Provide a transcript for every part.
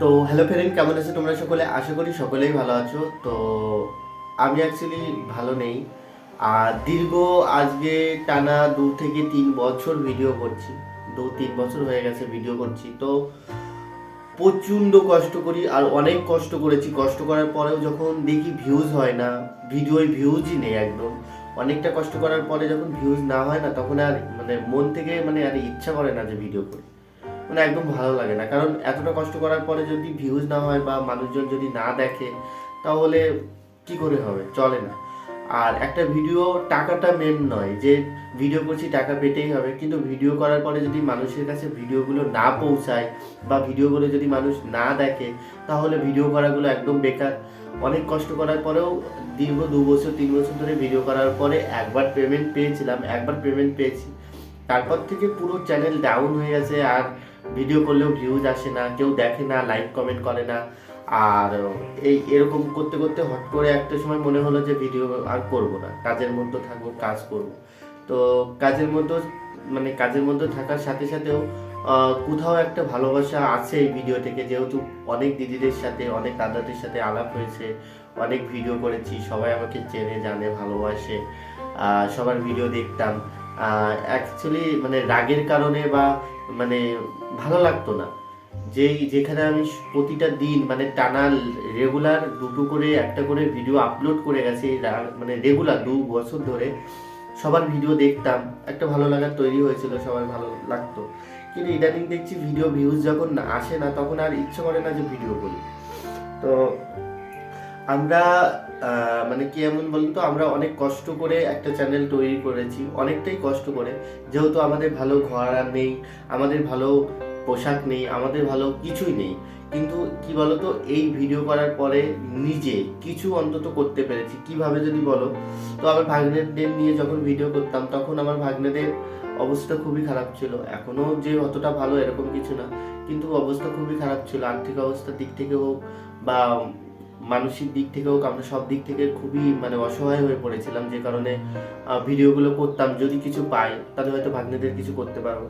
তো hello friend কেমন আছো তোমরা সকলে? আশা করি সকলেই ভালো আছো। তো আমি অ্যাকচুয়ালি ভালো নেই। আর দীর্ঘ আজকে টানা দু থেকে তিন বছর ভিডিও করছি। দু তিন বছর হয়ে গেছে ভিডিও করছি। তো প্রচণ্ড কষ্ট করি আর অনেক কষ্ট করেছি। কষ্ট করার পরেও যখন দেখি ভিউজ হয় না ভিডিওয় ভিউজই নেই একদম। অনেকটা কষ্ট করার পরে যখন ভিউজ না হয় না, তখন আর মানে মন থেকে মানে আর ইচ্ছা করে না যে ভিডিও করি। মানে একদম ভালো লাগে না। কারণ এতটা কষ্ট করার পরে যদি ভিউজ না হয় বা মানুষজন যদি না দেখে, তাহলে কি করে হবে? চলে না। আর একটা ভিডিও টাকাটা মেন নয়, যে ভিডিও করছি টাকা পেতেই হবে। কিন্তু ভিডিও করার পরে যদি মানুষের কাছে ভিডিওগুলো না পৌঁছায় বা ভিডিওগুলো যদি মানুষ না দেখে, তাহলে ভিডিও করাগুলো একদম বেকার। অনেক কষ্ট করার পরেও দীর্ঘ দু বছর, তিন বছর ধরে ভিডিও করার পরে একবার পেমেন্ট পেয়েছিলাম, একবার পেমেন্ট পেয়েছি। তারপর থেকে পুরো চ্যানেল ডাউন হয়ে গেছে আর ভিডিও করলেও ভিউজ আসে না, কেউ দেখে না লাইক কমেন্ট করে না। আর এই এরকম করতে করতে হট করে একটা সময় মনে হলো যে ভিডিও আর করব না। কাজের মধ্যে থাকব, কাজ করব। তো কাজের মধ্যে মানে কাজের মধ্যে থাকার সাথে সাথেও কোথাও একটা ভালোবাসা আছে এই ভিডিও থেকে। যেহেতু অনেক দিদিদের সাথে, অনেক দাদাদের সাথে আলাপ হয়েছে, অনেক ভিডিও করেছি, সবাই আমাকে চেনে, জানে, ভালোবাসে। সবার ভিডিও দেখতাম। অ্যাকচুয়ালি মানে রাগের কারণে বা মানে ভালো লাগতো না। যেই যেখানে আমি প্রতিটা দিন মানে টানা রেগুলার দুটো করে একটা করে ভিডিও আপলোড করে গেছি মানে রেগুলার দু বছর ধরে সবার ভিডিও দেখতাম, একটা ভালো লাগার তৈরি হয়েছিল, সবার ভালো লাগতো। কিন্তু ইদানিং দেখছি ভিডিও ভিউজ যখন আসে না, তখন আর ইচ্ছে করে না যে ভিডিও করি। তো আমরা মানে কি এমন বলুন তো আমরা অনেক কষ্ট করে একটা চ্যানেল তৈরি করেছি, অনেকটাই কষ্ট করে। যেহেতু আমাদের ভালো ঘর নেই, আমাদের ভালো পোশাক নেই, আমাদের ভালো কিছুই নেই। কিন্তু কি বলতো, এই ভিডিও করার পরে নিজে কিছু অন্তত করতে পেরেছি। কীভাবে যদি বলো? তো আমার ভাগ্নেদের নিয়ে যখন ভিডিও করতাম, তখন আমার ভাগ্নেদের অবস্থা খুবই খারাপ ছিল। এখনও যে অতটা ভালো এরকম কিছু না, কিন্তু অবস্থা খুবই খারাপ ছিল। আর্থিক অবস্থার দিক থেকে হোক বা মানসিক দিক থেকে হোক আমরা সব দিক থেকে খুবই মানে অসহায় হয়ে পড়েছিলাম যে কারণে ভিডিওগুলো করতাম। যদি কিছু পাই তাহলে হয়তো ভাগ্নেদের কিছু করতে পারব।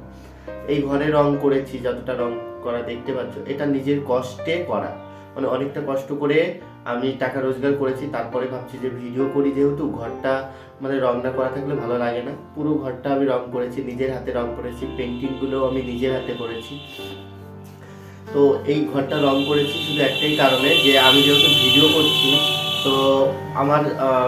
এই ঘরে রং করেছি, যতটা রং করা দেখতে পাচ্ছ, এটা নিজের কষ্টে করা। মানে অনেকটা কষ্ট করে আমি টাকা রোজগার করেছি, তারপরে ভাবছি যে ভিডিও করি যেহেতু, ঘরটা মানে রং না করা থাকলে ভালো লাগে না। পুরো ঘরটা আমি রং করেছি, নিজের হাতে রং করেছি পেন্টিংগুলো আমি নিজের হাতে করেছি। তো এই ঘরটা রং করেছি শুধু একটাই কারণে যে আমি যেহেতু ভিডিও করছি, তো আমার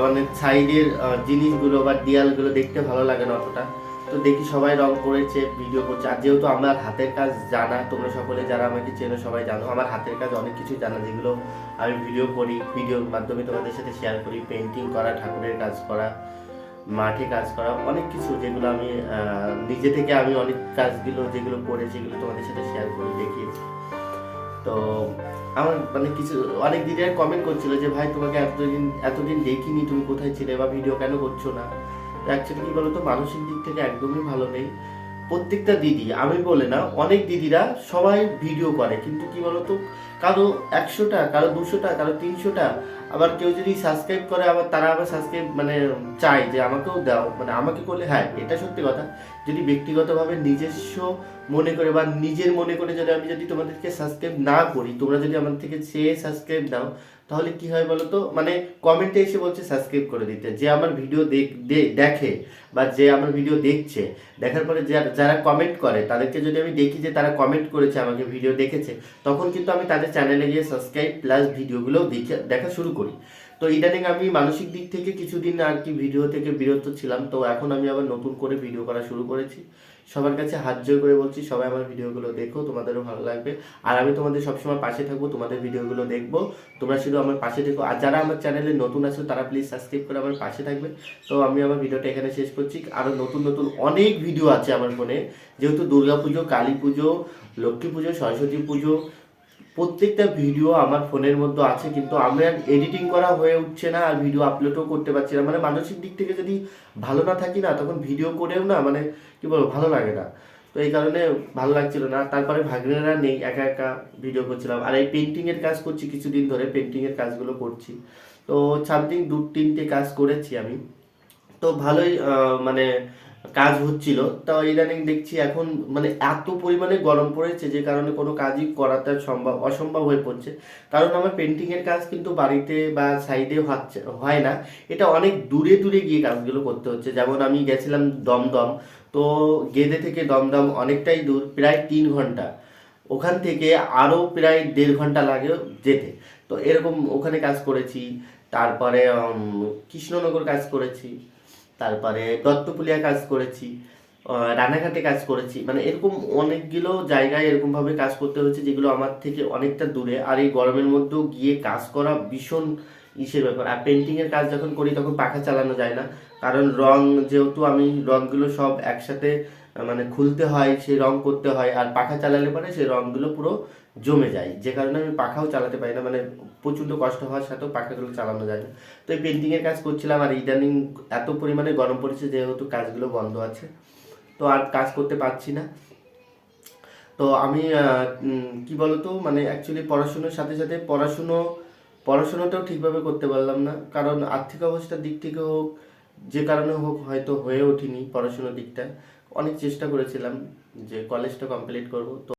মানে সাইডের জিনিসগুলো বা দেয়ালগুলো দেখতে ভালো লাগে না অতটা। তো দেখি সবাই রং করেছে, ভিডিও করছে। আর যেহেতু আমার হাতের কাজ জানা, তোমরা সকলে যারা আমাকে চেনো সবাই জানো, আমার হাতের কাজ অনেক কিছু জানা, যেগুলো আমি ভিডিও করি, ভিডিওর মাধ্যমে তোমাদের সাথে শেয়ার করি পেন্টিং করা, ঠাকুরের কাজ করা, মাঠে কাজ করা, অনেক কিছু যেগুলো আমি নিজে থেকে আমি অনেক কাজগুলো, যেগুলো করে সেগুলো তোমাদের সাথে শেয়ার করে দেখিয়েছি। তো আমার মানে কিছু, অনেক দিদিরা কমেন্ট করছিল যে, ভাই, তোমাকে এতদিন এতদিন দেখিনি, তুমি কোথায় ছিলে বা ভিডিও কেন করছ না? অ্যাকচুয়ালি কি বলতো, মানসিক দিক থেকে একদমই ভালো নেই। প্রত্যেকটা দিদি, আমি বলে না, অনেক দিদিরা সবাই ভিডিও করে, কিন্তু কি বলতো, কারও একশোটা কারও দুশোটা কারও তিনশোটা আবার কেউ যদি সাবস্ক্রাইব করে, আবার তারা আবার সাবস্ক্রাইব মানে চায় যে আমাকেও দাও মানে আমাকে করলে হ্যাঁ এটা সত্যি কথা, যদি ব্যক্তিগতভাবে নিজস্ব মনে করে বা নিজের মনে করে যদি আমি যদি তোমাদেরকে সাবস্ক্রাইব না করি, তোমরা যদি আমার থেকে চেয়ে সাবস্ক্রাইব দাও তাহলে কি হয় বলো তো মানে কমেন্টে এসে বলছে সাবস্ক্রাইব করে দিতে। যে আমার ভিডিও দেখে বা যে আমার ভিডিও দেখছে, দেখার পরে যারা কমেন্ট করে, তাদেরকে যদি আমি দেখি যে তারা কমেন্ট করেছে, আমাকে ভিডিও দেখেছে, তখন কিন্তু আমি তাদের চ্যানেলে গিয়ে সাবস্ক্রাইব প্লাস ভিডিওগুলো দেখে দেখা শুরু করি। তো ইদানিং আমি মানসিক দিক থেকে কিছুদিন আর কি ভিডিও থেকে বিরত ছিলাম। তো এখন আমি আবার নতুন করে ভিডিও করা শুরু করেছি। সবার কাছে হাত জোর করে বলছি, সবাই আমার ভিডিওগুলো দেখো, তোমাদেরও ভালো লাগবে। আর আমি তোমাদের সবসময় পাশে থাকব, তোমাদের ভিডিওগুলো দেখব। তোমরা শুধু আমার পাশে থেকো। আর যারা আমার চ্যানেলে নতুন আছো, তারা প্লিজ সাবস্ক্রাইব করে আমার পাশে থাকবে। তো আমি আমার ভিডিওটা এখানে শেষ করছি। আরও নতুন নতুন অনেক ভিডিও আছে আমার ফোনে যেহেতু দুর্গা পুজো কালী পুজো, লক্ষ্মী পুজো, সরস্বতী পুজো প্রত্যেকটা ভিডিও আমার ফোনের মধ্যে আছে, কিন্তু আমার এডিটিং করা হয়ে উঠছে না, আর ভিডিও আপলোডও করতে পারছি না। মানে মানসিক দিক থেকে যদি ভালো না থাকি না, তখন ভিডিও করেও না মানে কি বলব, ভালো লাগে না। তো এই কারণে ভালো লাগছিল না। তারপরে ভাগ্নেরা নেই, একা একা ভিডিও করছিলাম। আর এই পেন্টিংয়ের কাজ করছি, কিছুদিন ধরে পেন্টিংয়ের কাজগুলো করছি। তো সামথিং দু তিনটে কাজ করেছি আমি। তো ভালোই মানে কাজ হচ্ছিল, তো ইদানিং দেখছি এখন মানে এত পরিমাণে গরম পড়েছে যে কারণে কোনো কাজই করাটা সম্ভব, অসম্ভব হয়ে পড়ছে। কারণ আমার পেন্টিংয়ের কাজ কিন্তু বাড়িতে বা সাইডে হচ্ছে, হয় না। এটা অনেক দূরে দূরে গিয়ে কাজগুলো করতে হচ্ছে। যেমন আমি গেছিলাম দমদম, তো গেদে থেকে দমদম অনেকটাই দূর, প্রায় তিন ঘণ্টা। ওখান থেকে আরও প্রায় দেড় ঘণ্টা লাগে যেতে। তো এরকম ওখানে কাজ করেছি, তারপরে কৃষ্ণনগর কাজ করেছি। তারপরে দত্তপুলিয়া কাজ করেছি রানাঘাটে কাজ করেছি। মানে এরকম অনেকগুলো জায়গায় এরকমভাবে কাজ করতে হয়েছে যেগুলো আমার থেকে অনেকটা দূরে। আর এই গরমের মধ্যেও গিয়ে কাজ করা ভীষণ ইসের ব্যাপার। আর পেন্টিংয়ের কাজ যখন করি তখন পাখা চালানো যায় না। কারণ রং যেহেতু আমি রংগুলো সব একসাথে মানে খুলতে হয় সেই রং করতে হয়। আর পাখা চালালে পরে সেই রংগুলো পুরো জমে যায়। যে কারণে আমি পাখাও চালাতে পারি না মানে প্রচণ্ড কষ্ট হওয়ার সাথেও পাখাগুলো চালানো যায় না। তো এই পেন্টিংয়ের কাজ করছিলাম আর ইদানিং এত পরিমাণে গরম পড়েছে যেহেতু কাজগুলো বন্ধ আছে। তো আর কাজ করতে পারছি না। তো আমি কি বলতো মানে অ্যাকচুয়ালি পড়াশুনোর সাথে সাথে পড়াশুনো, পড়াশোনাটাও ঠিকভাবে করতে পারলাম না। কারণ আর্থিক অবস্থার দিক থেকে হোক, যে কারণে হোক হয়তো হয়ে ওঠেনি পড়াশোনার দিকটা। অনেক চেষ্টা করেছিলাম যে কলেজটা কমপ্লিট করব। তো